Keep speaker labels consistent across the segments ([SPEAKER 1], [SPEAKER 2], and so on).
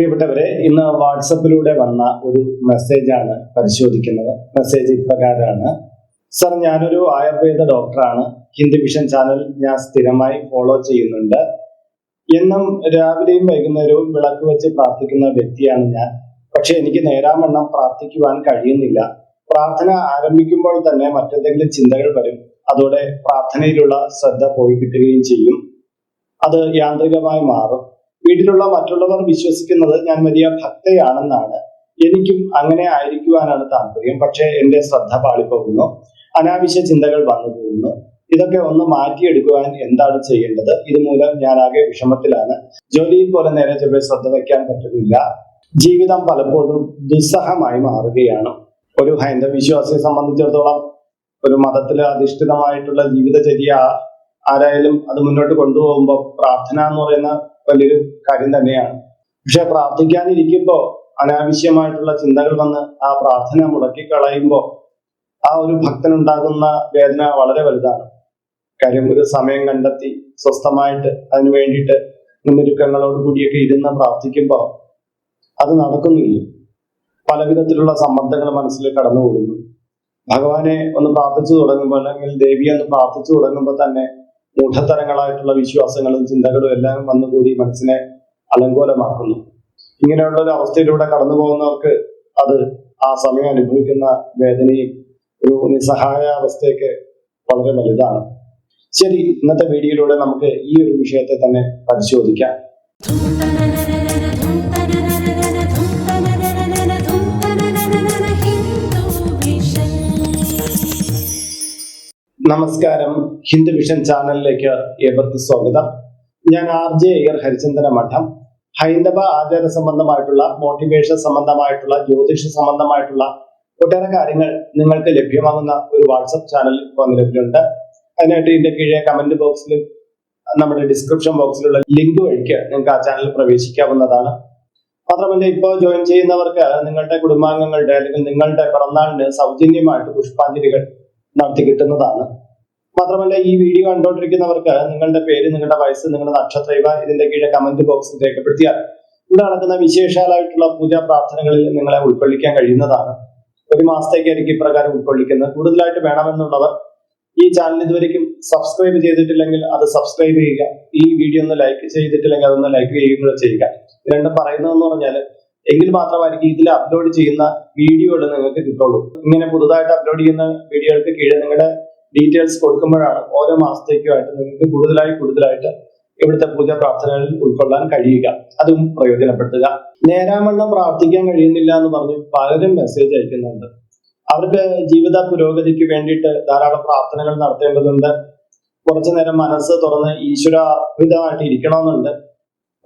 [SPEAKER 1] പ്രിയപ്പെട്ടവരെ ഇന്ന് വാട്സപ്പിലൂടെ വന്ന ഒരു മെസ്സേജാണ് പരിശോധിക്കുന്നത്. മെസ്സേജ് ഇപ്രകാരമാണ്. സർ ഞാനൊരു ആയുർവേദ ഡോക്ടറാണ്. ഹിന്ദി വിഷൻ ചാനൽ ഞാൻ സ്ഥിരമായി ഫോളോ ചെയ്യുന്നുണ്ട്. എന്നും രാവിലെയും വൈകുന്നേരവും വിളക്ക് വെച്ച് പ്രാർത്ഥിക്കുന്ന വ്യക്തിയാണ് ഞാൻ. പക്ഷെ എനിക്ക് നേരാമണ്ണം പ്രാർത്ഥിക്കുവാൻ കഴിയുന്നില്ല. പ്രാർത്ഥന ആരംഭിക്കുമ്പോൾ തന്നെ മറ്റെന്തെങ്കിലും ചിന്തകൾ വരും. അതോടെ പ്രാർത്ഥനയിലുള്ള ശ്രദ്ധ പോയി കിട്ടുകയും ചെയ്യും. അത് യാന്ത്രികമായി മാറും. വീട്ടിലുള്ള മറ്റുള്ളവർ വിശ്വസിക്കുന്നത് ഞാൻ വലിയ ഭക്തയാണെന്നാണ്. എനിക്കും അങ്ങനെ ആയിരിക്കുവാനാണ് താല്പര്യം. പക്ഷേ എന്റെ ശ്രദ്ധ പാളിപ്പോകുന്നു. അനാവശ്യ ചിന്തകൾ വന്നു പോകുന്നു. ഇതൊക്കെ ഒന്ന് മാറ്റിയെടുക്കുവാൻ എന്താണ് ചെയ്യേണ്ടത്? ഇതുമൂലം ഞാൻ ആകെ വിഷമത്തിലാണ്. ജോലിയിൽ പോലെ നേരെ ചൊവ്വെ ശ്രദ്ധ വയ്ക്കാൻ പറ്റുന്നില്ല. ജീവിതം പലപ്പോഴും ദുസ്സഹമായി മാറുകയാണ്. ഒരു ഹൈന്ദവ വിശ്വാസിയെ സംബന്ധിച്ചിടത്തോളം ഒരു മതത്തിൽ അധിഷ്ഠിതമായിട്ടുള്ള ജീവിതചര്യ ആരായാലും അത് മുന്നോട്ട് കൊണ്ടുപോകുമ്പോൾ പ്രാർത്ഥന എന്ന് പറയുന്ന വലിയൊരു കാര്യം തന്നെയാണ്. പക്ഷെ പ്രാർത്ഥിക്കാനിരിക്കുമ്പോൾ അനാവശ്യമായിട്ടുള്ള ചിന്തകൾ വന്ന് ആ പ്രാർത്ഥന മുടക്കി കളയുമ്പോൾ ആ ഒരു ഭക്തനുണ്ടാകുന്ന വേദന വളരെ വലുതാണ്. കാര്യം ഒരു സമയം കണ്ടെത്തി സ്വസ്ഥമായിട്ട് അതിനു വേണ്ടിയിട്ട് മുന്നൊരുക്കങ്ങളോട് കൂടിയൊക്കെ ഇരുന്ന് പ്രാർത്ഥിക്കുമ്പോൾ അത് നടക്കുന്നില്ല. പലവിധത്തിലുള്ള സമ്മർദ്ദങ്ങൾ മനസ്സിൽ കടന്നു കൂടുന്നു ഭഗവാനെ ഒന്ന് പ്രാർത്ഥിച്ചു തുടങ്ങുമ്പോൾ അല്ലെങ്കിൽ ദേവിയെ ഒന്ന് പ്രാർത്ഥിച്ചു തുടങ്ങുമ്പോൾ തന്നെ മൂഢത്തരങ്ങളായിട്ടുള്ള വിശ്വാസങ്ങളും ചിന്തകളും എല്ലാം വന്നുകൂടി മനസ്സിനെ അലങ്കോലമാക്കുന്നു. ഇങ്ങനെയുള്ള ഒരു അവസ്ഥയിലൂടെ കടന്നു പോകുന്നവർക്ക് അത് ആ സമയം അനുഭവിക്കുന്ന വേദനയും ഒരു നിസ്സഹായ അവസ്ഥയൊക്കെ വളരെ വലുതാണ്. ശരി ഇന്നത്തെ വീഡിയോയിലൂടെ നമുക്ക് ഈ ഒരു വിഷയത്തെ തന്നെ പരിശോധിക്കാം. നമസ്കാരം. ഹിന്ദു വിഷൻ ചാനലിലേക്ക് ഏവർക്ക് സ്വാഗതം. ഞാൻ ആർ ജെ അയ്യർ ഹരിചന്ദന മഠം. ഹൈന്ദവ ആചാര സംബന്ധമായിട്ടുള്ള മോട്ടിവേഷൻ സംബന്ധമായിട്ടുള്ള ജ്യോതിഷ സംബന്ധമായിട്ടുള്ള ഒട്ടേറെ കാര്യങ്ങൾ നിങ്ങൾക്ക് ലഭ്യമാകുന്ന ഒരു വാട്സപ്പ് ചാനൽ ഇപ്പോൾ നിലവിലുണ്ട് അതിനായിട്ട് ഇതിന്റെ കീഴെ കമന്റ് ബോക്സിൽ നമ്മുടെ ഡിസ്ക്രിപ്ഷൻ ബോക്സിലുള്ള ലിങ്ക് വഴിക്ക് നിങ്ങൾക്ക് ആ ചാനൽ പ്രവേശിക്കാവുന്നതാണ്. മാത്രമല്ല ഇപ്പോൾ ജോയിൻ ചെയ്യുന്നവർക്ക് നിങ്ങളുടെ കുടുംബാംഗങ്ങളുടെ അല്ലെങ്കിൽ നിങ്ങളുടെ പിറന്നാളിന് സൗജന്യമായിട്ട് പുഷ്പാഞ്ജലികൾ നടത്തി കിട്ടുന്നതാണ്. മാത്രമല്ല ഈ വീഡിയോ കണ്ടുകൊണ്ടിരിക്കുന്നവർക്ക് നിങ്ങളുടെ പേര് നിങ്ങളുടെ വയസ്സ് നിങ്ങളുടെ നക്ഷത്ര ഇവ ഇതിന്റെ കീഴെ കമന്റ് ബോക്സിൽ രേഖപ്പെടുത്തിയാൽ ഇവിടെ നടക്കുന്ന വിശേഷാലായിട്ടുള്ള പൂജാ പ്രാർത്ഥനകളിൽ നിങ്ങളെ ഉൾക്കൊള്ളിക്കാൻ കഴിയുന്നതാണ്. ഒരു മാസത്തേക്കായിരിക്കും ഇപ്രകാരം ഉൾക്കൊള്ളിക്കുന്നത് കൂടുതലായിട്ട് വേണമെന്നുള്ളവർ ഈ ചാനൽ ഇതുവരെയും സബ്സ്ക്രൈബ് ചെയ്തിട്ടില്ലെങ്കിൽ അത് സബ്സ്ക്രൈബ് ചെയ്യുക. ഈ വീഡിയോ ഒന്ന് ലൈക്ക് ചെയ്തിട്ടില്ലെങ്കിൽ അതൊന്ന് ലൈക്ക് ചെയ്യുകയും ചെയ്യുക. രണ്ടും പറയുന്നതെന്ന് പറഞ്ഞാൽ എങ്കിൽ മാത്രമായിരിക്കും ഇതിൽ അപ്ലോഡ് ചെയ്യുന്ന വീഡിയോകൾ നിങ്ങൾക്ക് കിട്ടുള്ളൂ. ഇങ്ങനെ പുതുതായിട്ട് അപ്ലോഡ് ചെയ്യുന്ന വീഡിയോകൾക്ക് കീഴെ നിങ്ങളുടെ ഡീറ്റെയിൽസ് കൊടുക്കുമ്പോഴാണ് ഓരോ മാസത്തേക്കുമായിട്ട് നിങ്ങൾക്ക് കൂടുതലായി കൂടുതലായിട്ട് ഇവിടുത്തെ പൂജാ പ്രാർത്ഥനകളിൽ ഉൾക്കൊള്ളാൻ കഴിയുക. അതും പ്രയോജനപ്പെടുത്തുക. നേരാമണ്ണം പ്രാർത്ഥിക്കാൻ കഴിയുന്നില്ല എന്ന് പറഞ്ഞ് പലരും മെസ്സേജ് അയക്കുന്നുണ്ട്. അവരുടെ ജീവിത പുരോഗതിക്ക് വേണ്ടിയിട്ട് ധാരാളം പ്രാർത്ഥനകൾ നടത്തേണ്ടതുണ്ട്. കുറച്ചു നേരം മനസ്സ് തുറന്ന് ഈശ്വരാർപ്പിതമായിട്ട് ഇരിക്കണമെന്നുണ്ട്.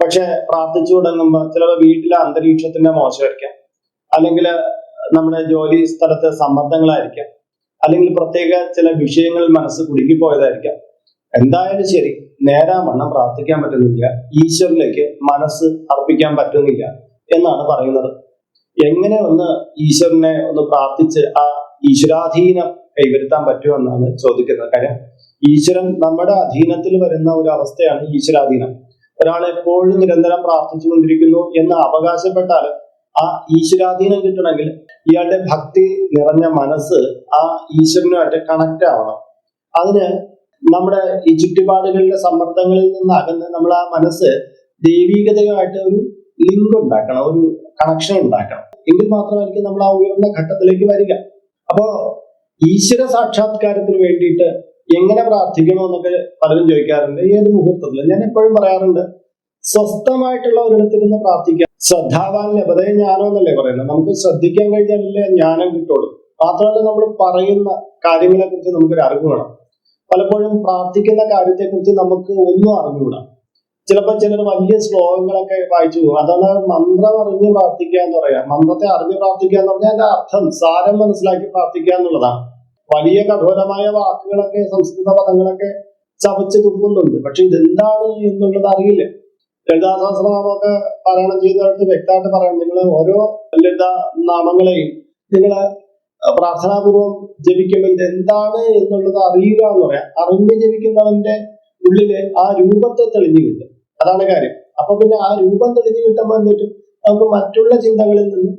[SPEAKER 1] പക്ഷെ പ്രാർത്ഥിച്ചു തുടങ്ങുമ്പോൾ ചിലപ്പോൾ വീട്ടിലെ അന്തരീക്ഷത്തിന്റെ മോശമായിരിക്കാം. അല്ലെങ്കിൽ നമ്മുടെ ജോലി സ്ഥലത്തെ സമ്മർദ്ദങ്ങളായിരിക്കാം. അല്ലെങ്കിൽ പ്രത്യേക ചില വിഷയങ്ങൾ മനസ്സ് കുടുങ്ങിപ്പോയതായിരിക്കാം. എന്തായാലും ശരി നേരാവണ്ണം പ്രാർത്ഥിക്കാൻ പറ്റുന്നില്ല ഈശ്വരിലേക്ക് മനസ്സ് അർപ്പിക്കാൻ പറ്റുന്നില്ല എന്നാണ് പറയുന്നത്. എങ്ങനെ ഒന്ന് ഈശ്വരനെ ഒന്ന് പ്രാർത്ഥിച്ച് ആ ഈശ്വരാധീനം കൈവരുത്താൻ പറ്റുമെന്നാണ് ചോദിക്കുന്നത്. കാര്യം ഈശ്വരൻ നമ്മുടെ അധീനത്തിൽ വരുന്ന ഒരു അവസ്ഥയാണ് ഈശ്വരാധീനം. ഒരാൾ എപ്പോഴും നിരന്തരം പ്രാർത്ഥിച്ചുകൊണ്ടിരിക്കുന്നു എന്ന് അവകാശപ്പെട്ടാൽ ആ ഈശ്വരാധീനം കിട്ടണമെങ്കിൽ ഇയാളുടെ ഭക്തി നിറഞ്ഞ മനസ്സ് ആ ഈശ്വരനുമായിട്ട് കണക്ട് ആവണം. അതിന് നമ്മുടെ ഈ ചുറ്റുപാടുകളിലെ സമ്മർദ്ദങ്ങളിൽ നിന്ന് അകന്ന് നമ്മൾ ആ മനസ്സ് ദൈവീകതയുമായിട്ട് ഒരു ലിങ്ക് ഉണ്ടാക്കണം ഒരു കണക്ഷൻ ഉണ്ടാക്കണം. എങ്കിൽ മാത്രമായിരിക്കും നമ്മൾ ആ ഉയർന്ന ഘട്ടത്തിലേക്ക് വരിക. അപ്പോ ഈശ്വര സാക്ഷാത്കാരത്തിന് വേണ്ടിയിട്ട് എങ്ങനെ പ്രാർത്ഥിക്കണോ എന്നൊക്കെ പലരും ചോദിക്കാറുണ്ട്. ഏത് മുഹൂർത്തത്തിൽ ഞാൻ എപ്പോഴും പറയാറുണ്ട് സ്വസ്ഥമായിട്ടുള്ള ഒരിടത്തിരുന്ന് പ്രാർത്ഥിക്കാം ശ്രദ്ധാവാൻ ലഭതയെ ജ്ഞാനം എന്നല്ലേ പറയുന്നത്. നമുക്ക് ശ്രദ്ധിക്കാൻ കഴിഞ്ഞാലല്ലേ ജ്ഞാനം കിട്ടുള്ളൂ. മാത്രമല്ല നമ്മൾ പറയുന്ന കാര്യങ്ങളെ കുറിച്ച് നമുക്കൊരു അറിവ് വേണം. പലപ്പോഴും പ്രാർത്ഥിക്കുന്ന കാര്യത്തെ കുറിച്ച് നമുക്ക് ഒന്നും അറിഞ്ഞുകൂടാ. ചിലപ്പോൾ ചിലർ വലിയ ശ്ലോകങ്ങളൊക്കെ വായിച്ചു പോകും. അതാണ് മന്ത്രം അറിഞ്ഞ് പ്രാർത്ഥിക്കുക എന്ന് പറയാം. മന്ത്രത്തെ അറിഞ്ഞ് പ്രാർത്ഥിക്കുക എന്ന് പറഞ്ഞാൽ അതിന്റെ അർത്ഥം സാരം മനസ്സിലാക്കി പ്രാർത്ഥിക്കുക എന്നുള്ളതാണ്. വലിയ കഠോരമായ വാക്കുകളൊക്കെ സംസ്കൃത പദങ്ങളൊക്കെ ചവച്ച് തുപ്പുന്നുണ്ട്. പക്ഷെ ഇതെന്താണ് എന്നുള്ളത് അറിയില്ല. ലളിതാ സഹസ്രനാമമൊക്കെ പാരായണം ചെയ്യുന്നിടത്ത് വ്യക്തമായിട്ട് പറയാം നിങ്ങൾ ഓരോ ലളിത നാമങ്ങളെയും നിങ്ങൾ പ്രാർത്ഥനാപൂർവം ജപിക്കുമ്പോൾ ഇതെന്താണ് എന്നുള്ളത് അറിയുക എന്ന് പറയാം. അറിഞ്ഞ് ജപിക്കുന്നവന്റെ ഉള്ളിൽ ആ രൂപത്തെ തെളിഞ്ഞു കിട്ടും. അതാണ് കാര്യം. അപ്പൊ പിന്നെ ആ രൂപം തെളിഞ്ഞു കിട്ടുമ്പോൾ എന്നിട്ട് നമുക്ക് മറ്റുള്ള ചിന്തകളിൽ നിന്ന്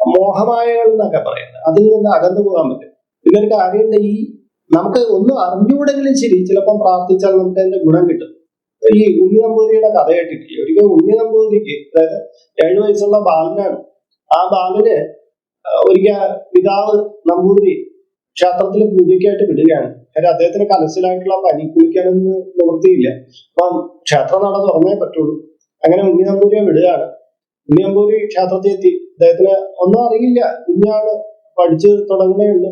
[SPEAKER 1] മോഹമായകൾ എന്നൊക്കെ പറയുന്നത്. അതിൽ നിന്ന് അകന്നു പോകാൻ പറ്റും. ഒരു കാര്യം ഈ നമുക്ക് ഒന്ന് അറിഞ്ഞുകൂടെങ്കിലും ശരി. ചിലപ്പം പ്രാർത്ഥിച്ചാൽ നമുക്ക് അതിന്റെ ഗുണം കിട്ടും. ഈ ഉണ്ണി നമ്പൂതിരിയുടെ കഥ കേട്ടിട്ടില്ലേ? ഒരിക്കൽ ഉണ്ണി നമ്പൂതിരിക്ക് അതായത് ഏഴു വയസ്സുള്ള ബാലനാണ്. ആ ബാലന് ഒരിക്കൽ പിതാവ് നമ്പൂതിരി ക്ഷേത്രത്തിൽ പൂജയ്ക്കായിട്ട് വിടുകയാണ്. കാര്യം അദ്ദേഹത്തിന് കലസിലായിട്ടുള്ള പനി കുളിക്കാനൊന്നും നിവൃത്തിയില്ല. അപ്പം ക്ഷേത്രം നട തുറന്നേ പറ്റുള്ളൂ. അങ്ങനെ ഉണ്ണി നമ്പൂരിയെ വിടുകയാണ്. ഉണ്ണി നമ്പൂരി ക്ഷേത്രത്തിൽ എത്തി അദ്ദേഹത്തിന് ഒന്നും അറിയില്ല. കുഞ്ഞാണ് പഠിച്ച് തുടങ്ങുന്നേ ഉള്ളൂ.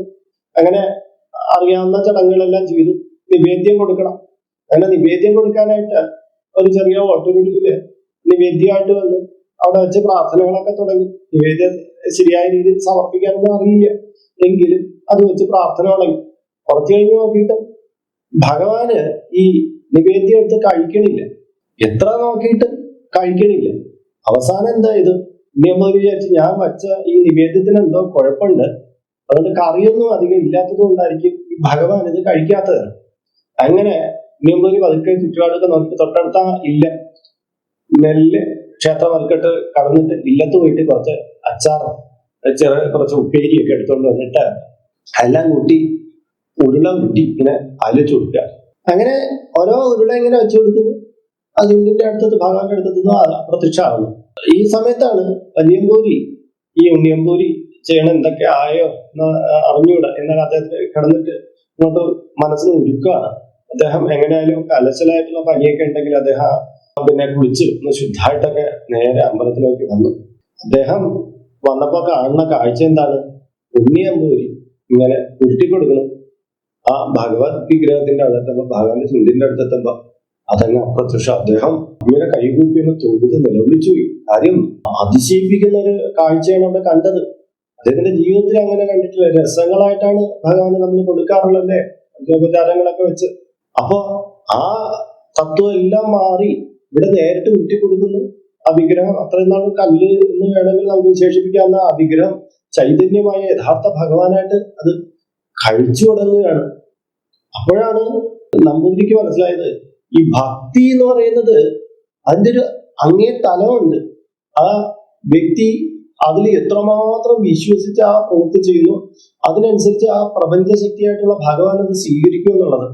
[SPEAKER 1] അങ്ങനെ അറിയാവുന്ന ചടങ്ങുകളെല്ലാം ചെയ്തു. നിവേദ്യം കൊടുക്കണം. അങ്ങനെ നിവേദ്യം കൊടുക്കാനായിട്ട് ഒരു ചെറിയ ഓട്ടോമീറ്റിക്കിൽ നിവേദ്യമായിട്ട് വന്ന് അവിടെ വെച്ച് പ്രാർത്ഥനകളൊക്കെ തുടങ്ങി. നിവേദ്യം ശരിയായ രീതിയിൽ സമർപ്പിക്കാനൊന്നും അറിയില്ല. എങ്കിലും അത് വെച്ച് പ്രാർത്ഥന തുടങ്ങി. കുറച്ച് കഴിഞ്ഞ് നോക്കിയിട്ട് ഭഗവാന് ഈ നിവേദ്യം എടുത്ത് കഴിക്കണില്ല. എത്ര നോക്കിയിട്ട് കഴിക്കണില്ല. അവസാനം എന്താ ഇത്? നമ്മൾ വിചാരിച്ച് ഞാൻ വച്ച ഈ നിവേദ്യത്തിന് എന്തോ കുഴപ്പമുണ്ട്. അതുകൊണ്ട് കറിയൊന്നും അധികം ഇല്ലാത്തത് കൊണ്ടായിരിക്കും ഭഗവാൻ ഇത് കഴിക്കാത്തത്. അങ്ങനെ നിയമപതി പതുക്കെ ചുറ്റുപാടൊക്കെ നോക്കി തൊട്ടടുത്ത ഇല്ല. മെല്ലെ ക്ഷേത്രം വൽക്കെട്ട് കടന്നിട്ട് ഇല്ലത്ത് പോയിട്ട് കുറച്ച് അച്ചാർ ചെറിയ കുറച്ച് ഉപ്പേരിയൊക്കെ എടുത്തുകൊണ്ട് വന്നിട്ട് എല്ലാം കൂട്ടി ഉരുള കൂട്ടി ഇങ്ങനെ അലച്ചു കൊടുക്കുക. അങ്ങനെ ഓരോ ഉരുള ഇങ്ങനെ വെച്ചു കൊടുക്കുന്നു. അത് ഉണ്ണിന്റെ അടുത്തത് ഭഗവാന്റെ അടുത്തത് പ്രത്യക്ഷമാകുന്നു ഈ സമയത്താണ് വലിയമ്പൂരി ഈ ഉണ്ണിയമ്പൂരി ചെയ്യണം എന്തൊക്കെ ആയോ എന്ന് അറിഞ്ഞൂടാ എന്നാൽ അദ്ദേഹത്തിന് കിടന്നിട്ട് ഇങ്ങോട്ട് മനസ്സിന് ഒരുക്കുകയാണ് അദ്ദേഹം എങ്ങനെയായാലും അലച്ചലായിട്ടുള്ള പനിയൊക്കെ ഉണ്ടെങ്കിൽ അദ്ദേഹം പിന്നെ കുളിച്ച് ഒന്ന് ശുദ്ധമായിട്ടൊക്കെ നേരെ അമ്പലത്തിലേക്ക് വന്നു. അദ്ദേഹം വന്നപ്പോ കാണുന്ന കാഴ്ച എന്താണ്? ഉണ്ണിയമ്പൂരി ഇങ്ങനെ ഉരുട്ടിക്കൊടുക്കണം ആ ഭഗവത് വിഗ്രഹത്തിന്റെ അടുത്തെത്തുമ്പോ ഭഗവാന്റെ ചുണ്ടിന്റെ അടുത്തെത്തുമ്പോ അതങ്ങ് അപ്രത്യക്ഷം. അദ്ദേഹം ഇങ്ങനെ കൈകൂപ്പി എന്ന് തൊഴുത് നിലവിളിച്ചു. പോയി കാര്യം അതിശയിപ്പിക്കുന്ന ഒരു കാഴ്ചയാണ് അവിടെ കണ്ടത്. അദ്ദേഹത്തിന്റെ ജീവിതത്തിൽ അങ്ങനെ കണ്ടിട്ടില്ല. രസങ്ങളായിട്ടാണ് ഭഗവാന് നമ്മൾ കൊടുക്കാറുള്ളത് അല്ലേ? ഉപചാരങ്ങളൊക്കെ വെച്ച് അപ്പൊ ആ തത്വം എല്ലാം മാറി ഇവിടെ നേരിട്ട് കൊടുക്കുന്നു ആ വിഗ്രഹം അത്രയും നാൾ കല്ല് എന്ന് വേണമെങ്കിൽ നമുക്ക് വിശേഷിപ്പിക്കാവുന്ന വിഗ്രഹം ചൈതന്യമായ യഥാർത്ഥ ഭഗവാനായിട്ട് അത് കഴിച്ചു തുടങ്ങുകയാണ് അപ്പോഴാണ് നമ്പൂതിരിക്ക് മനസ്സിലായത്. ഈ ഭക്തി എന്ന് പറയുന്നത് അതിന്റെ ഒരു അങ്ങേ തലമുണ്ട്. ആ വ്യക്തി അതിൽ എത്രമാത്രം വിശ്വസിച്ച് ആ പ്രവൃത്തി ചെയ്യുന്നു അതിനനുസരിച്ച് ആ പ്രപഞ്ച ശക്തിയായിട്ടുള്ള ഭഗവാൻ അത് സ്വീകരിക്കും എന്നുള്ളത്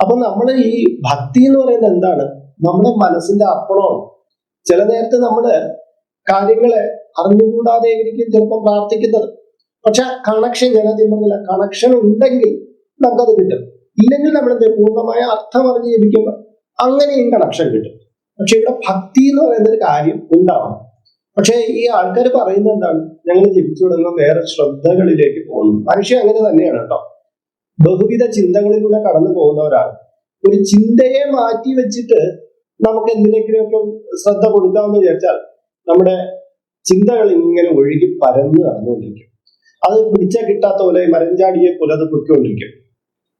[SPEAKER 1] അപ്പൊ നമ്മൾ ഈ ഭക്തി എന്ന് പറയുന്നത് എന്താണ്? നമ്മുടെ മനസ്സിന്റെ അർപ്പണമാണ് ചില നേരത്തെ നമ്മൾ കാര്യങ്ങളെ അറിഞ്ഞുകൂടാതെ ആയിരിക്കും ചിലപ്പോൾ പ്രാർത്ഥിക്കുന്നത്. പക്ഷെ കണക്ഷൻ ആദ്യം പറഞ്ഞില്ല കണക്ഷൻ ഉണ്ടെങ്കിൽ നമുക്കത് കിട്ടും. ഇല്ലെങ്കിൽ നമ്മൾ എന്ത് പൂർണമായ അർത്ഥം അറിഞ്ഞ് ജപിക്കുമ്പോൾ അങ്ങനെയും കണക്ഷൻ കിട്ടും. പക്ഷെ ഇവിടെ ഭക്തി എന്ന് പറയുന്ന ഒരു കാര്യം ഉണ്ടാവണം. പക്ഷെ ഈ ആൾക്കാർ പറയുന്നത് എന്താണ്? ഞങ്ങൾ ജപിച്ചു തുടങ്ങുമ്പോൾ വേറെ ശ്രദ്ധകളിലേക്ക് പോകുന്നു. മനുഷ്യൻ അങ്ങനെ തന്നെയാണ് കേട്ടോ. ബഹുവിധ ചിന്തകളിലൂടെ കടന്നു പോകുന്നവരാണ്. ഒരു ചിന്തയെ മാറ്റി വെച്ചിട്ട് നമുക്ക് എന്തിനെങ്കിലുമൊക്കെ ശ്രദ്ധ കൊടുക്കാമെന്ന് വിചാരിച്ചാൽ നമ്മുടെ ചിന്തകൾ ഇങ്ങനെ ഒഴുകി പരന്ന് നടന്നുകൊണ്ടിരിക്കും. അത് പിടിച്ചാൽ കിട്ടാത്ത പോലെ മരഞ്ചാടിയെ പുലത് പൊയ്ക്കൊണ്ടിരിക്കും.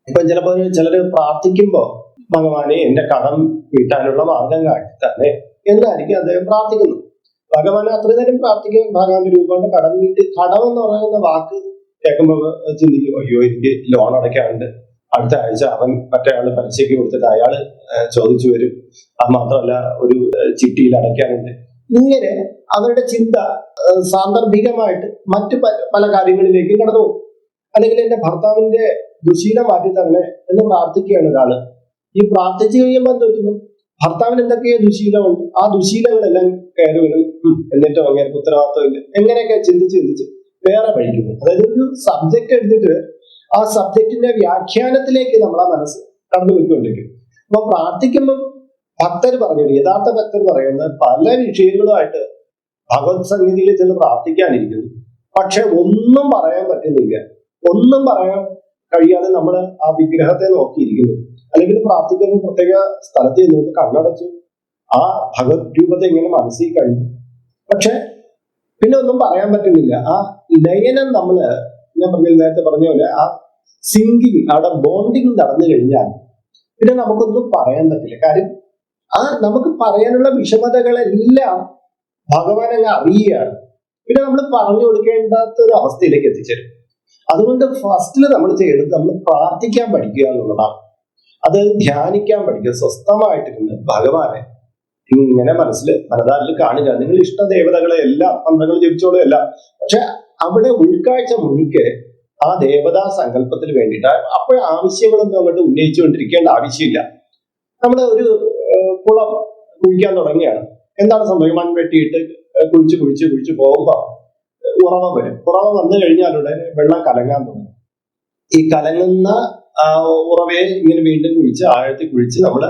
[SPEAKER 1] ഇപ്പൊ ചിലപ്പോൾ ചിലർ പ്രാർത്ഥിക്കുമ്പോൾ ഭഗവാനെ എന്റെ കടം വീട്ടാനുള്ള മാർഗം കാട്ടി തന്നെ എന്നായിരിക്കും അദ്ദേഹം പ്രാർത്ഥിക്കുന്നത്. ഭഗവാനെ അത്രയും നേരം പ്രാർത്ഥിക്കാൻ ഭഗവാന്റെ രൂപയുടെ കടം വീട്ടി കടം എന്ന് പറയുന്ന വാക്ക് കേൾക്കുമ്പോൾ ചിന്തിക്കും അയ്യോ എനിക്ക് ലോൺ അടയ്ക്കാറുണ്ട് അടുത്ത ആഴ്ച അവൻ മറ്റേ ആൾ പലിശയ്ക്ക് കൊടുത്തിട്ട് അയാൾ ചോദിച്ചു വരും. അത് മാത്രമല്ല ഒരു ചിട്ടിയിൽ അടയ്ക്കാനുണ്ട്. ഇങ്ങനെ അവരുടെ ചിന്ത സാന്ദർഭികമായിട്ട് മറ്റു പല കാര്യങ്ങളിലേക്ക് കടന്നു പോകും. അല്ലെങ്കിൽ എന്റെ ഭർത്താവിന്റെ ദുശീലം മാറ്റി തന്നെ എന്ന് പ്രാർത്ഥിക്കുകയാണ് ഒരാൾ. ഈ പ്രാർത്ഥിച്ചു കഴിയുമ്പോൾ എന്ത് പറ്റുന്നു? ഭർത്താവിന് എന്തൊക്കെയോ ദുശീലമുണ്ട്. ആ ദുശീലങ്ങളെല്ലാം കയറി വരും. എന്നിട്ടോ അങ്ങനെ ഉത്തരവാദിത്വമില്ല. എങ്ങനെയൊക്കെ ചിന്തിച്ച് ചിന്തിച്ച് വേറെ പഠിക്കുന്നു അതായത് ഒരു സബ്ജക്ട് എടുത്തിട്ട് ആ സബ്ജക്റ്റിന്റെ വ്യാഖ്യാനത്തിലേക്ക് നമ്മളെ മനസ്സ് കടന്നു പോയിക്കൊണ്ടിരിക്കും അപ്പൊ പ്രാർത്ഥിക്കുമ്പോൾ ഭക്തർ പറഞ്ഞു യഥാർത്ഥ ഭക്തർ പറയുന്നത് പല വിഷയങ്ങളുമായിട്ട് ഭഗവത് സംഗീതിയിൽ ചെന്ന് പ്രാർത്ഥിക്കാനിരിക്കുന്നു. പക്ഷെ ഒന്നും പറയാൻ പറ്റുന്നില്ല. ഒന്നും പറയാൻ കഴിയാതെ നമ്മൾ ആ വിഗ്രഹത്തെ നോക്കിയിരിക്കുന്നു. അല്ലെങ്കിൽ പ്രാർത്ഥിക്കുന്ന പ്രത്യേക സ്ഥലത്ത് നിന്ന് കണ്ണടച്ചു. ആ ഭഗവത് രൂപത്തെ ഇങ്ങനെ മനസ്സിൽ കഴിഞ്ഞു പക്ഷെ പിന്നെ ഒന്നും പറയാൻ പറ്റുന്നില്ല. ആ ലയനം നമ്മൾ ഞാൻ പറഞ്ഞ നേരത്തെ പറഞ്ഞ പോലെ ആ സിങ്കിങ് അവിടെ ബോണ്ടിങ് നടന്നു കഴിഞ്ഞാൽ പിന്നെ നമുക്കൊന്നും പറയാൻ പറ്റില്ല. കാര്യം ആ നമുക്ക് പറയാനുള്ള വിഷമതകളെല്ലാം ഭഗവാൻ അങ്ങ് അറിയുകയാണ്. പിന്നെ നമ്മൾ പറഞ്ഞു കൊടുക്കേണ്ടാത്ത ഒരു അവസ്ഥയിലേക്ക് എത്തിച്ചേരും. അതുകൊണ്ട് ഫസ്റ്റിൽ നമ്മൾ ചെയ്യേണ്ടത് നമ്മൾ പ്രാർത്ഥിക്കാൻ പഠിക്കുക എന്നുള്ളതാണ്. അത് ധ്യാനിക്കാൻ പഠിക്കുക. സ്വസ്ഥമായിട്ടിരുന്ന് ഭഗവാനെ ഇങ്ങനെ മനസ്സിൽ മനതാരിൽ കാണുക നിങ്ങൾ ഇഷ്ട ദേവതകളെ എല്ലാം മന്ത്രങ്ങൾ ജപിച്ചോളൂ എല്ലാം. പക്ഷെ അവിടെ ഉൾക്കാഴ്ച മുന്നിക്ക് ആ ദേവതാ സങ്കല്പത്തിന് വേണ്ടിയിട്ട് അപ്പോൾ ആവശ്യങ്ങളൊന്നും അങ്ങോട്ട് ഉന്നയിച്ചുകൊണ്ടിരിക്കേണ്ട ആവശ്യമില്ല. നമ്മൾ ഒരു കുളം കുഴിക്കാൻ തുടങ്ങിയാണ് എന്താണ് സംഭവിക്കുക മൺവെട്ടിയിട്ട് കുഴിച്ച് കുഴിച്ച് കുഴിച്ച് പോകുമ്പോൾ ഉറവ വരും. ഉറവ വന്നു കഴിഞ്ഞാലുടനെ വെള്ളം കലങ്ങാൻ തുടങ്ങും. ഈ കലങ്ങുന്ന ഉറവയെ ഇങ്ങനെ വീണ്ടും കുഴിച്ച് ആഴത്തിൽ കുഴിച്ച് നമ്മൾ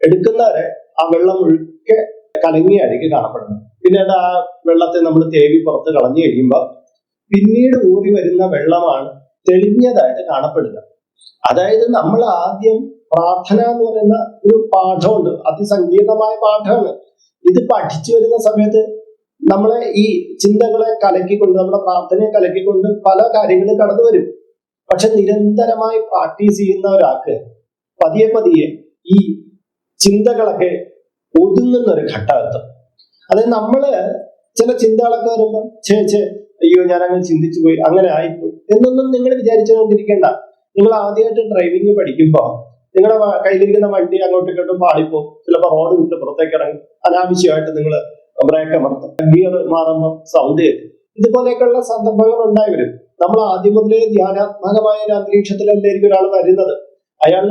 [SPEAKER 1] എടുക്കുന്നവരെ ആ വെള്ളം ഒഴുക്കെ കലങ്ങിയായിരിക്കും കാണപ്പെടുന്നത് പിന്നീട് ആ വെള്ളത്തെ നമ്മൾ തേവി പുറത്ത് കളഞ്ഞു കഴിയുമ്പോൾ പിന്നീട് ഊറി വരുന്ന വെള്ളമാണ് തെളിഞ്ഞതായിട്ട് കാണപ്പെടുക. അതായത് നമ്മൾ ആദ്യം പ്രാർത്ഥന എന്ന് പറയുന്ന ഒരു പാഠമുണ്ട്. അതിസങ്കീർണമായ പാഠമാണ്. ഇത് പഠിച്ചു വരുന്ന സമയത്ത് നമ്മളെ ഈ ചിന്തകളെ കലക്കിക്കൊണ്ട് നമ്മുടെ പ്രാർത്ഥനയെ കലക്കിക്കൊണ്ട് പല കാര്യങ്ങളും കടന്നു വരും. പക്ഷെ നിരന്തരമായി പ്രാക്ടീസ് ചെയ്യുന്ന ഒരാൾക്ക് പതിയെ പതിയെ ഈ ചിന്തകളൊക്കെ ഒതുങ്ങുന്ന ഒരു ഘട്ടമെത്തും. അതായത് നമ്മൾ ചില ചിന്തകളൊക്കെ ചേ ചേ അയ്യോ ഞാൻ അങ്ങനെ ചിന്തിച്ചു പോയി അങ്ങനെ ആയിപ്പോയി എന്നൊന്നും നിങ്ങൾ വിചാരിച്ചുകൊണ്ടിരിക്കേണ്ട. നിങ്ങൾ ആദ്യമായിട്ട് ഡ്രൈവിംഗ് പഠിക്കുമ്പോൾ നിങ്ങളുടെ കയ്യിലിരിക്കുന്ന വണ്ടി അങ്ങോട്ടും ഇങ്ങോട്ടും പാടിപ്പോ ചിലപ്പോൾ റോഡ് വിട്ട് പുറത്തേക്ക് ഇറങ്ങി അനാവശ്യമായിട്ട് നിങ്ങൾ ബ്രേക്ക് അമർത്തും. ഗിയർ മാറുമ്പോൾ സൗണ്ട് ഇതുപോലെയൊക്കെയുള്ള സന്ദർഭങ്ങൾ ഉണ്ടായി വരും നമ്മൾ ആദ്യം മുതലേ ധ്യാനാത്മകമായ ഒരു അന്തരീക്ഷത്തിലല്ലായിരിക്കും ഒരാൾ വരുന്നത്. അയാൾ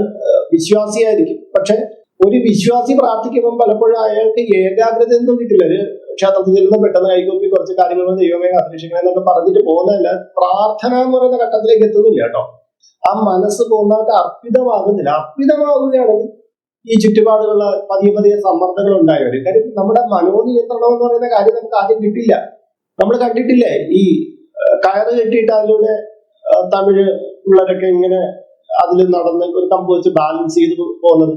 [SPEAKER 1] വിശ്വാസിയായിരിക്കും. പക്ഷെ ഒരു വിശ്വാസി പ്രാർത്ഥിക്കുമ്പോൾ പലപ്പോഴും അയാൾക്ക് ഏകാഗ്രത ഒന്നും കിട്ടില്ല. ഒരു ക്ഷേത്രത്തിൽ ചെല്ലുന്ന പെട്ടെന്ന് കൈകൊപ്പി കുറച്ച് കാര്യങ്ങൾ ദൈവമേ കാത്തിരക്ഷിക്കണേ എന്നൊക്കെ പറഞ്ഞിട്ട് പോകുന്നതല്ല. പ്രാർത്ഥന എന്ന് പറയുന്ന ഘട്ടത്തിലേക്ക് എത്തുന്നില്ല കേട്ടോ. ആ മനസ്സ് പോകുന്നവർക്ക് അർപ്പിതമാകുന്നില്ല. അർപ്പിതമാകുകയാണെങ്കിൽ ഈ ചുറ്റുപാടുകളിൽ പതിയെ പതിയെ സമ്മർദ്ദങ്ങൾ ഉണ്ടായവര് വരും. കാര്യം നമ്മുടെ മനോനിയന്ത്രണം എന്ന് പറയുന്ന കാര്യം നമുക്ക് ആദ്യം കിട്ടില്ല. നമ്മൾ കണ്ടിട്ടില്ലേ? ഈ കയറ് കെട്ടിയിട്ട് അതിലൂടെ തമിഴ് പിള്ളേരൊക്കെ ഇങ്ങനെ അതിൽ നടന്ന് ഒരു കമ്പ് വെച്ച് ബാലൻസ് ചെയ്ത് പോകുന്നത്.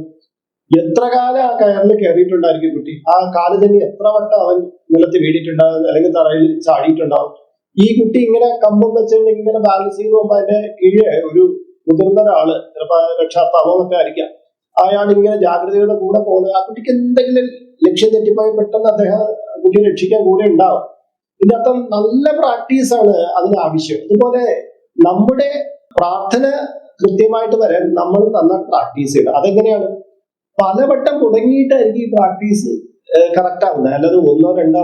[SPEAKER 1] എത്ര കാലം ആ കയറിൽ കയറിയിട്ടുണ്ടായിരിക്കും കുട്ടി? ആ കാൽ തന്നെ എത്ര വട്ടം അവൻ നിലത്ത് വീണിട്ടുണ്ടാവും അല്ലെങ്കിൽ തറയിൽ ചാടിയിട്ടുണ്ടാവും? ഈ കുട്ടി ഇങ്ങനെ കമ്പം വെച്ചുകൊണ്ട് ഇങ്ങനെ ബാലൻസ് ചെയ്ത് പോകുമ്പോൾ അതിന്റെ കീഴെ ഒരു മുതിർന്ന ഒരാൾ ചിലപ്പോ രക്ഷാർത്താവോ ഒക്കെ ആയിരിക്കാം. അയാൾ ഇങ്ങനെ ജാഗ്രതയുടെ കൂടെ പോകുന്നത് ആ കുട്ടിക്ക് എന്തെങ്കിലും ലക്ഷ്യം തെറ്റിപ്പോയി പെട്ടെന്ന് അദ്ദേഹം കുട്ടിയെ രക്ഷിക്കാൻ കൂടെ ഉണ്ടാവും. ഇതിന്റെ അർത്ഥം നല്ല പ്രാക്ടീസ് ആണ് അതിന് ആവശ്യം. അതുപോലെ നമ്മുടെ പ്രാർത്ഥന കൃത്യമായിട്ട് വരാൻ നമ്മൾ നന്നായി പ്രാക്ടീസ് ചെയ്യണം അതെങ്ങനെയാണ്? പലവട്ടം മുടങ്ങിയിട്ടായിരിക്കും ഈ പ്രാക്ടീസ് കറക്റ്റ് ആവുന്നത് അല്ലാതെ ഒന്നോ രണ്ടോ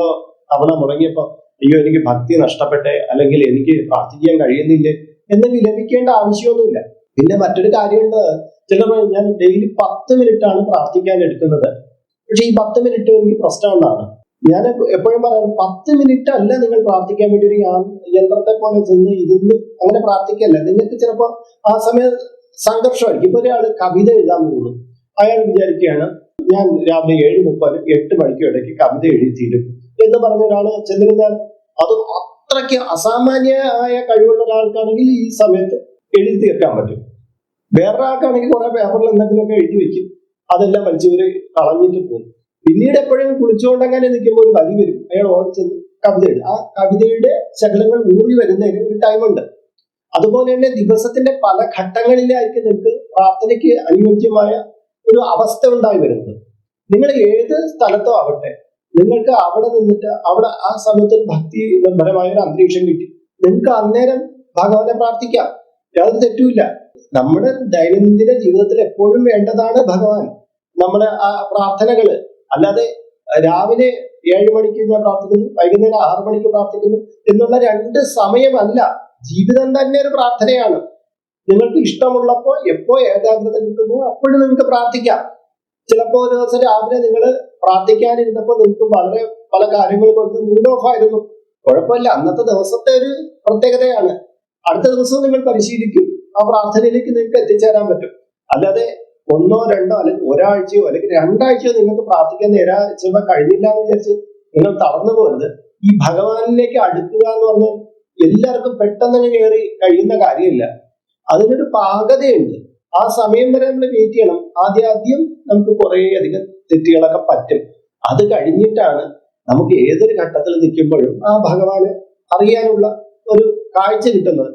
[SPEAKER 1] തവണ മുടങ്ങിയപ്പോ അയ്യോ എനിക്ക് ഭക്തി നഷ്ടപ്പെട്ടെ അല്ലെങ്കിൽ എനിക്ക് പ്രാർത്ഥിക്കാൻ കഴിയുന്നില്ല എന്ന് വിലപിക്കേണ്ട ആവശ്യമൊന്നുമില്ല. പിന്നെ മറ്റൊരു കാര്യമുണ്ട്. ചിലപ്പോൾ ഞാൻ ഡെയിലി പത്ത് മിനിറ്റ് ആണ് പ്രാർത്ഥിക്കാൻ എടുക്കുന്നത്. പക്ഷെ ഈ പത്ത് മിനിറ്റ് എനിക്ക് പ്രശ്നമെന്നാണ് ഞാൻ എപ്പോഴും പറയാം പത്ത് മിനിറ്റ് അല്ല നിങ്ങൾ പ്രാർത്ഥിക്കാൻ വേണ്ടി ഒരു യന്ത്രത്തെ പോലെ ചെന്ന് ഇരുന്ന് അങ്ങനെ പ്രാർത്ഥിക്കല്ല. നിങ്ങൾക്ക് ചിലപ്പോ ആ സമയം സംഘർഷമായിരിക്കും. ഇപ്പൊ ഒരാൾ കവിത എഴുതാൻ പോകുന്നു. അയാൾ വിചാരിക്കുകയാണ് ഞാൻ രാവിലെ ഏഴ് മുപ്പത് എട്ട് മണിക്കും ഇടയ്ക്ക് കവിത എഴുതി എന്ന് പറഞ്ഞ ഒരാൾ ചെന്നിരുന്നാൽ അത് അത്രയ്ക്ക് അസാമാന്യമായ കഴിവുള്ള ഒരാൾക്കാണെങ്കിൽ ഈ സമയത്ത് എഴുതി തീർക്കാൻ പറ്റും. വേറൊരാൾക്കാണെങ്കിൽ കുറെ പേപ്പറിൽ എന്തെങ്കിലുമൊക്കെ എഴുതി വെക്കും. അതെല്ലാം വലിച്ചവര് കളഞ്ഞിട്ട് പോകും. പിന്നീട് എപ്പോഴും കുളിച്ചുകൊണ്ട് അങ്ങനെ നിൽക്കുമ്പോൾ ഒരു വലി വരും. അയാൾ ഓടിച്ചെന്ന് കവിത എഴുതും. ആ കവിതയുടെ ശകലങ്ങൾ ഊറി വരുന്നതിന് ഒരു ടൈമുണ്ട് അതുപോലെ തന്നെ ദിവസത്തിന്റെ പല ഘട്ടങ്ങളിലായിരിക്കും നിങ്ങൾക്ക് പ്രാർത്ഥനയ്ക്ക് അനുയോജ്യമായ ഒരു അവസ്ഥ ഉണ്ടായി വരുന്നത്. നിങ്ങൾ ഏത് സ്ഥലത്തോ ആവട്ടെ നിങ്ങൾക്ക് അവിടെ നിന്നിട്ട് അവിടെ ആ സമയത്ത് ഭക്തി നിർഭരമായ ഒരു അന്തരീക്ഷം കിട്ടി. നിങ്ങൾക്ക് അന്നേരം ഭഗവാനെ പ്രാർത്ഥിക്കാം. യാതൊരു തെറ്റുമില്ല. നമ്മുടെ ദൈനംദിന ജീവിതത്തിൽ എപ്പോഴും വേണ്ടതാണ് ഭഗവാൻ. നമ്മുടെ ആ പ്രാർത്ഥനകൾ. അല്ലാതെ രാവിലെ ഏഴ് മണിക്ക് ഞാൻ പ്രാർത്ഥിക്കുന്നു വൈകുന്നേരം ആറു മണിക്ക് പ്രാർത്ഥിക്കുന്നു എന്നുള്ള രണ്ട് സമയമല്ല. ജീവിതം തന്നെ ഒരു പ്രാർത്ഥനയാണ്. നിങ്ങൾക്ക് ഇഷ്ടമുള്ളപ്പോൾ എപ്പോ ഏകാഗ്രത കിട്ടുന്നു അപ്പോഴും നിങ്ങൾക്ക് പ്രാർത്ഥിക്കാം. ചിലപ്പോൾ ഒരു ദിവസം രാവിലെ നിങ്ങൾ പ്രാർത്ഥിക്കാനിരുന്നപ്പോൾ നിങ്ങൾക്ക് വളരെ പല കാര്യങ്ങൾ കൊണ്ട് മൂഡ് ഓഫ് ആയിരുന്നു. കുഴപ്പമില്ല അന്നത്തെ ദിവസത്തെ ഒരു പ്രത്യേകതയാണ്. അടുത്ത ദിവസം നിങ്ങൾ പരിശീലിക്കും ആ പ്രാർത്ഥനയിലേക്ക് നിങ്ങൾക്ക് എത്തിച്ചേരാൻ പറ്റും. അല്ലാതെ ഒന്നോ രണ്ടോ അല്ലെങ്കിൽ ഒരാഴ്ചയോ അല്ലെങ്കിൽ രണ്ടാഴ്ചയോ നിങ്ങൾക്ക് പ്രാർത്ഥിക്കാൻ നേരാ ചിലപ്പോൾ കഴിഞ്ഞില്ല എന്ന് വിചാരിച്ച് നിങ്ങൾ തളർന്നു പോരുത്. ഈ ഭഗവാനിലേക്ക് അടുക്കുക എന്ന് പറഞ്ഞാൽ എല്ലാവർക്കും പെട്ടെന്ന് കയറി കഴിയുന്ന കാര്യമില്ല. അതിനൊരു പാകതയുണ്ട്. ആ സമയം വരെ നമ്മൾ വെയിറ്റ് ചെയ്യണം. ആദ്യം ആദ്യം നമുക്ക് കുറേ അധികം തെറ്റുകളൊക്കെ പറ്റും. അത് കഴിഞ്ഞിട്ടാണ് നമുക്ക് ഏതൊരു ഘട്ടത്തിൽ നിൽക്കുമ്പോഴും ആ ഭഗവാനെ അറിയാനുള്ള ഒരു കാഴ്ച കിട്ടുന്നത്.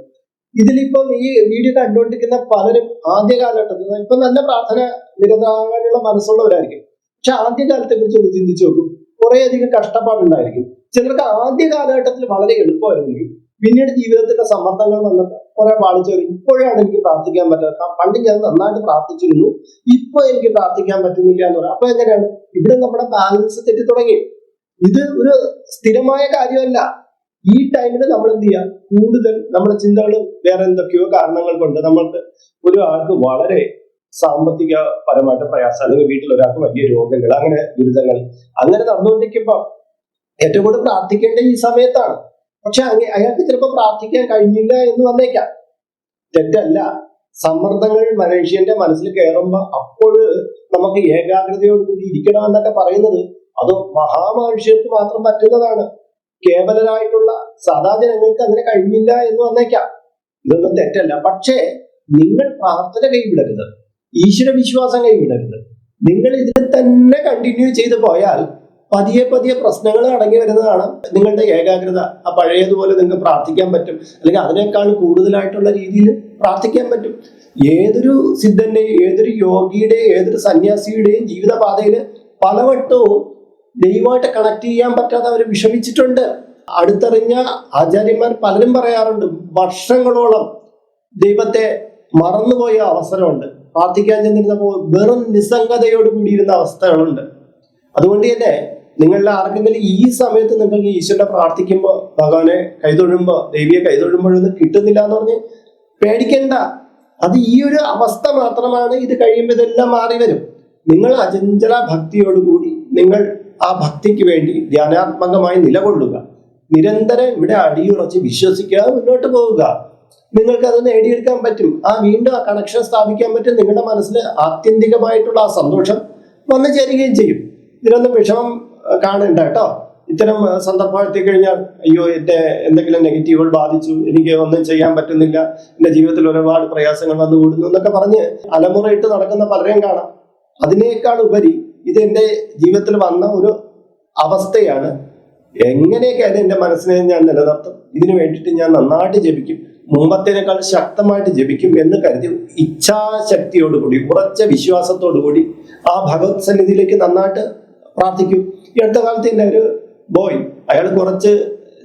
[SPEAKER 1] ഇതിലിപ്പം ഈ വീഡിയോ കണ്ടുകൊണ്ടിരിക്കുന്ന പലരും ആദ്യ കാലഘട്ടത്തിൽ ഇപ്പൊ നല്ല പ്രാർത്ഥന നിരന്തരാകാനുള്ള മനസ്സുള്ളവരായിരിക്കും. പക്ഷെ ആദ്യ കാലത്തെ കുറിച്ച് ഒന്ന് ചിന്തിച്ചു നോക്കും. കുറെ അധികം കഷ്ടപ്പാടുണ്ടായിരിക്കും. ചിലർക്ക് ആദ്യ കാലഘട്ടത്തിൽ വളരെ എളുപ്പമായിരിക്കും പിന്നീട് ജീവിതത്തിന്റെ സമ്മർദ്ദങ്ങൾ വന്നപ്പോൾ കുറെ പാളിച്ചു വരും ഇപ്പോഴാണ് എനിക്ക് പ്രാർത്ഥിക്കാൻ പറ്റാത്ത പണ്ട് ഞാൻ നന്നായിട്ട് പ്രാർത്ഥിച്ചിരുന്നു. ഇപ്പൊ എനിക്ക് പ്രാർത്ഥിക്കാൻ പറ്റുന്നില്ല എന്ന് പറയാം. അപ്പൊ എങ്ങനെയാണ്? ഇവിടെ നമ്മുടെ ബാലൻസ് തെറ്റി തുടങ്ങി ഇത് ഒരു സ്ഥിരമായ കാര്യമല്ല. ഈ ടൈമിൽ നമ്മൾ എന്ത് ചെയ്യുക കൂടുതൽ നമ്മുടെ ചിന്തകൾ വേറെ എന്തൊക്കെയോ കാരണങ്ങൾ കൊണ്ട് നമ്മൾക്ക് ഒരു ആൾക്ക് വളരെ സാമ്പത്തിക പരമായിട്ട് പ്രയാസം അല്ലെങ്കിൽ വീട്ടിൽ ഒരാൾക്ക് വലിയ രോഗങ്ങൾ അങ്ങനെ ദുരിതങ്ങൾ അങ്ങനെ നടന്നുകൊണ്ടിരിക്കുമ്പോൾ ഏറ്റവും കൂടുതൽ പ്രാർത്ഥിക്കേണ്ട ഈ സമയത്താണ്. പക്ഷെ അയാൾക്ക് ചിലപ്പോൾ പ്രാർത്ഥിക്കാൻ കഴിഞ്ഞില്ല എന്ന് വന്നേക്കാം. തെറ്റല്ല. സമ്മർദ്ദങ്ങൾ മനുഷ്യന്റെ മനസ്സിൽ കയറുമ്പോൾ അപ്പോൾ നമുക്ക് ഏകാഗ്രതയോടെ ഇരിക്കണം എന്നൊക്കെ പറയുന്നത് അത് മഹാമനുഷ്യർക്ക് മാത്രം പറ്റുന്നതാണ്. കേവലരായിട്ടുള്ള സാധാ ജനങ്ങൾക്ക് അങ്ങനെ കഴിഞ്ഞില്ല എന്ന് വന്നേക്കാം. ഇതൊന്നും തെറ്റല്ല. പക്ഷേ നിങ്ങൾ പ്രാർത്ഥന കൈവിടരുത്. ഈശ്വര വിശ്വാസം കൈവിടരുത്. നിങ്ങൾ ഇതിൽ തന്നെ കണ്ടിന്യൂ ചെയ്തു പോയാൽ പതിയെ പതിയെ പ്രശ്നങ്ങൾ അടങ്ങി വരുന്നതാണ് നിങ്ങളുടെ ഏകാഗ്രത ആ പഴയതുപോലെ നിങ്ങൾക്ക് പ്രാർത്ഥിക്കാൻ പറ്റും. അല്ലെങ്കിൽ അതിനേക്കാൾ കൂടുതലായിട്ടുള്ള രീതിയിൽ പ്രാർത്ഥിക്കാൻ പറ്റും. ഏതൊരു സിദ്ധന്റെയും ഏതൊരു യോഗിയുടെയും ഏതൊരു സന്യാസിയുടെയും ജീവിതപാതയിൽ പലവട്ടവും ദൈവമായിട്ട് കണക്ട് ചെയ്യാൻ പറ്റാതെ അവർ വിഷമിച്ചിട്ടുണ്ട്. അടുത്തറിഞ്ഞ ആചാര്യന്മാർ പലരും പറയാറുണ്ട് വർഷങ്ങളോളം ദൈവത്തെ മറന്നുപോയ അവസരമുണ്ട്. പ്രാർത്ഥിക്കാൻ ചെന്നിരുന്നപ്പോൾ വെറും നിസ്സംഗതയോട് കൂടിയിരുന്ന അവസ്ഥകളുണ്ട്. അതുകൊണ്ട് തന്നെ നിങ്ങളുടെ ആർക്കെങ്കിലും ഈ സമയത്ത് നിങ്ങൾ ഈശ്വരനെ പ്രാർത്ഥിക്കുമ്പോൾ ഭഗവാനെ കൈതൊഴുമ്പോൾ ദേവിയെ കൈതൊഴുമ്പോഴൊന്നും കിട്ടുന്നില്ല എന്ന് പറഞ്ഞ് പേടിക്കണ്ട. അത് ഈ ഒരു അവസ്ഥ മാത്രമാണ് ഇത് കഴിയുമ്പോൾ ഇതെല്ലാം മാറി വരും. നിങ്ങൾ അചഞ്ചല ഭക്തിയോടുകൂടി നിങ്ങൾ ആ ഭക്തിക്ക് വേണ്ടി ധ്യാനാത്മകമായി നിലകൊള്ളുക. നിരന്തരം ഇവിടെ അടിയുറച്ച് വിശ്വസിക്കുക മുന്നോട്ട് പോവുക. നിങ്ങൾക്ക് അത് നേടിയെടുക്കാൻ പറ്റും. ആ വീണ്ടും ആ കണക്ഷൻ സ്ഥാപിക്കാൻ പറ്റും. നിങ്ങളുടെ മനസ്സിൽ ആത്യന്തികമായിട്ടുള്ള ആ സന്തോഷം വന്നു ചേരുകയും ചെയ്യും. ഇതിനൊന്നും വിഷമം കാണണ്ട കേട്ടോ ഇത്തരം സന്ദർഭം എത്തിക്കഴിഞ്ഞാൽ അയ്യോ എന്റെ എന്തെങ്കിലും നെഗറ്റീവുകൾ ബാധിച്ചു എനിക്ക് ഒന്നും ചെയ്യാൻ പറ്റുന്നില്ല എന്റെ ജീവിതത്തിൽ ഒരുപാട് പ്രയാസങ്ങൾ വന്നു കൂടുന്നു എന്നൊക്കെ പറഞ്ഞ് അലമുറയിട്ട് നടക്കുന്ന പലരെയും കാണാം. അതിനേക്കാൾ ഉപരി ഇത് എന്റെ ജീവിതത്തിൽ വന്ന ഒരു അവസ്ഥയാണ്. എങ്ങനെയൊക്കെ അത് എന്റെ മനസ്സിനെ ഞാൻ നിലനിർത്തും. ഇതിനു വേണ്ടിയിട്ട് ഞാൻ നന്നായിട്ട് ജപിക്കും. മുമ്പത്തേനേക്കാൾ ശക്തമായിട്ട് ജപിക്കും എന്ന് കരുതി ഇച്ഛാശക്തിയോടുകൂടി ഉറച്ച വിശ്വാസത്തോടുകൂടി ആ ഭഗവത് സന്നിധിയിലേക്ക് നന്നായിട്ട് പ്രാർത്ഥിക്കും. ഈ അടുത്ത കാലത്ത് തന്നെ ഒരു ബോയ്. അയാൾ കുറച്ച്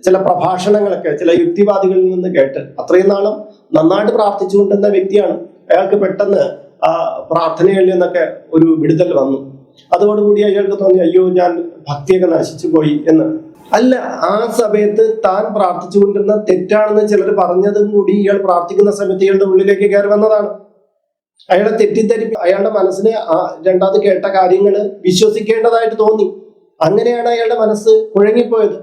[SPEAKER 1] ചില പ്രഭാഷണങ്ങളൊക്കെ ചില യുക്തിവാദികളിൽ നിന്ന് കേട്ട് അത്രയും നാളും നന്നായിട്ട് പ്രാർത്ഥിച്ചുകൊണ്ടിരുന്ന വ്യക്തിയാണ്. അയാൾക്ക് പെട്ടെന്ന് ആ പ്രാർത്ഥനയിൽ നിന്നൊക്കെ ഒരു വിടുതൽ വന്നു. അതോടുകൂടി അയാൾക്ക് തോന്നി അയ്യോ ഞാൻ ഭക്തിയൊക്കെ നശിച്ചു പോയി എന്ന്. അല്ല ആ സമയത്ത് താൻ പ്രാർത്ഥിച്ചുകൊണ്ടിരുന്ന തെറ്റാണെന്ന് ചിലർ പറഞ്ഞതും കൂടി ഇയാൾ പ്രാർത്ഥിക്കുന്ന സമയത്ത് ഇയാളുടെ ഉള്ളിലേക്ക് കയറി വന്നതാണ്. അയാളെ തെറ്റിദ്ധരിപ്പി അയാളുടെ മനസ്സിന് ആ രണ്ടാമത് കേട്ട കാര്യങ്ങൾ വിശ്വസിക്കേണ്ടതായിട്ട് തോന്നി. അങ്ങനെയാണ് അയാളുടെ മനസ്സ് കുഴങ്ങിപ്പോയത്.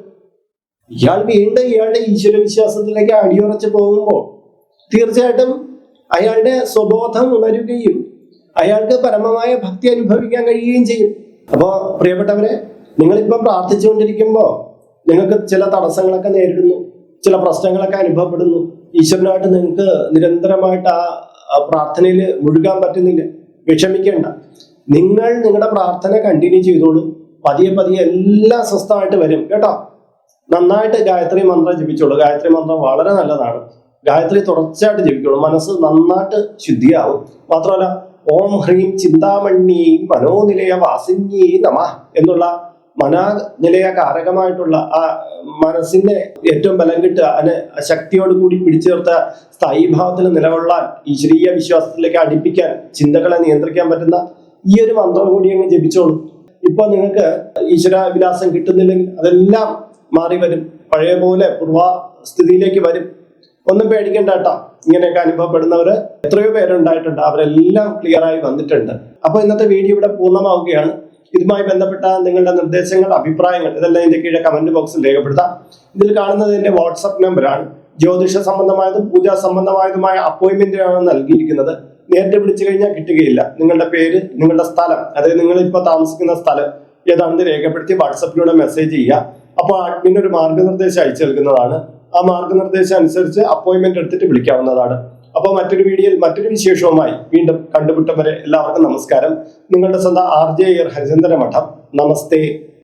[SPEAKER 1] ഇയാൾ വീണ്ടും ഇയാളുടെ ഈശ്വര വിശ്വാസത്തിലേക്ക് അടിയുറച്ച് പോകുമ്പോൾ തീർച്ചയായിട്ടും അയാളുടെ സ്വബോധം ഉണരുകയും അയാൾക്ക് പരമമായ ഭക്തി അനുഭവിക്കാൻ കഴിയുകയും ചെയ്യും. അപ്പോൾ പ്രിയപ്പെട്ടവരെ നിങ്ങളിപ്പം പ്രാർത്ഥിച്ചുകൊണ്ടിരിക്കുമ്പോൾ നിങ്ങൾക്ക് ചില തടസ്സങ്ങളൊക്കെ നേരിടുന്നു ചില പ്രശ്നങ്ങളൊക്കെ അനുഭവപ്പെടുന്നു. ഈശ്വരനായിട്ട് നിങ്ങൾക്ക് നിരന്തരമായിട്ട് ആ പ്രാർത്ഥനയിൽ മുഴുകാൻ പറ്റുന്നില്ല. വിഷമിക്കേണ്ട. നിങ്ങൾ നിങ്ങളുടെ പ്രാർത്ഥന കണ്ടിന്യൂ ചെയ്തോളൂ. പതിയെ പതിയെ എല്ലാം സ്വസ്ഥമായിട്ട് വരും കേട്ടോ? നന്നായിട്ട് ഗായത്രി മന്ത്രം ജപിച്ചോളൂ. ഗായത്രി മന്ത്രം വളരെ നല്ലതാണ്. ഗായത്രി തുടർച്ചയായിട്ട് ജപിക്കോളൂ മനസ്സ് നന്നായിട്ട് ശുദ്ധിയാവും. മാത്രമല്ല ഓം ഹ്രീം ചിന്താമണി മനോനിലയ വാസിന്യേ നമ എന്നുള്ള മനോനിലയ കാരകമായിട്ടുള്ള ആ മനസ്സിന്റെ ഏറ്റവും ബലം കിട്ടുക അതിന് ശക്തിയോട് കൂടി പിടിച്ചേർത്ത സ്ഥായീഭാവത്തിൽ നിലകൊള്ളാൻ ഈശ്വരീയ വിശ്വാസത്തിലേക്ക് അടുപ്പിക്കാൻ ചിന്തകളെ നിയന്ത്രിക്കാൻ പറ്റുന്ന ഈ ഒരു മന്ത്രം കൂടി അങ്ങ് ജപിച്ചോളൂ. ഇപ്പൊ നിങ്ങൾക്ക് ഈശ്വര വിലാസം കിട്ടുന്നില്ലെങ്കിൽ അതെല്ലാം മാറി വരും. പഴയ പോലെ പൂർവസ്ഥിതിയിലേക്ക് വരും. ഒന്നും പേടിക്കേണ്ട കേട്ടോ. ഇങ്ങനെയൊക്കെ അനുഭവപ്പെടുന്നവര് എത്രയോ പേരുണ്ടായിട്ടുണ്ട്. അവരെല്ലാം ക്ലിയർ ആയി വന്നിട്ടുണ്ട്. അപ്പൊ ഇന്നത്തെ വീഡിയോ ഇവിടെ പൂർണമാവുകയാണ്. ഇതുമായി ബന്ധപ്പെട്ട നിങ്ങളുടെ നിർദ്ദേശങ്ങൾ അഭിപ്രായങ്ങൾ ഇതെല്ലാം ഇതിന്റെ കീഴെ കമന്റ് ബോക്സിൽ രേഖപ്പെടുത്താം. ഇതിൽ കാണുന്നത് എന്റെ വാട്സപ്പ് നമ്പറാണ് ജ്യോതിഷ സംബന്ധമായതും പൂജാ സംബന്ധമായതുമായ അപ്പോയിന്റ്മെന്റ് ആണ് നൽകിയിരിക്കുന്നത്. നേരിട്ട് വിളിച്ചു കഴിഞ്ഞാൽ കിട്ടുകയില്ല. നിങ്ങളുടെ പേര് നിങ്ങളുടെ സ്ഥലം അതായത് നിങ്ങൾ ഇപ്പോൾ താമസിക്കുന്ന സ്ഥലം ഏതാണെന്ന് രേഖപ്പെടുത്തി വാട്സപ്പിലൂടെ മെസ്സേജ് ചെയ്യുക. അപ്പോൾ അഡ്മിൻ ഒരു മാർഗനിർദ്ദേശം അയച്ചു നൽകുന്നതാണ്. ആ മാർഗനിർദ്ദേശം അനുസരിച്ച് അപ്പോയിന്റ്മെന്റ് എടുത്തിട്ട് വിളിക്കാവുന്നതാണ്. അപ്പോൾ മറ്റൊരു വീഡിയോയിൽ മറ്റൊരു വിശേഷവുമായി വീണ്ടും കണ്ടുമുട്ടും വരെ എല്ലാവർക്കും നമസ്കാരം. നിങ്ങളുടെ സ്വന്തം ആർ ജെ എയർ ഹരിചന്ദ്ര മഠം നമസ്തേ.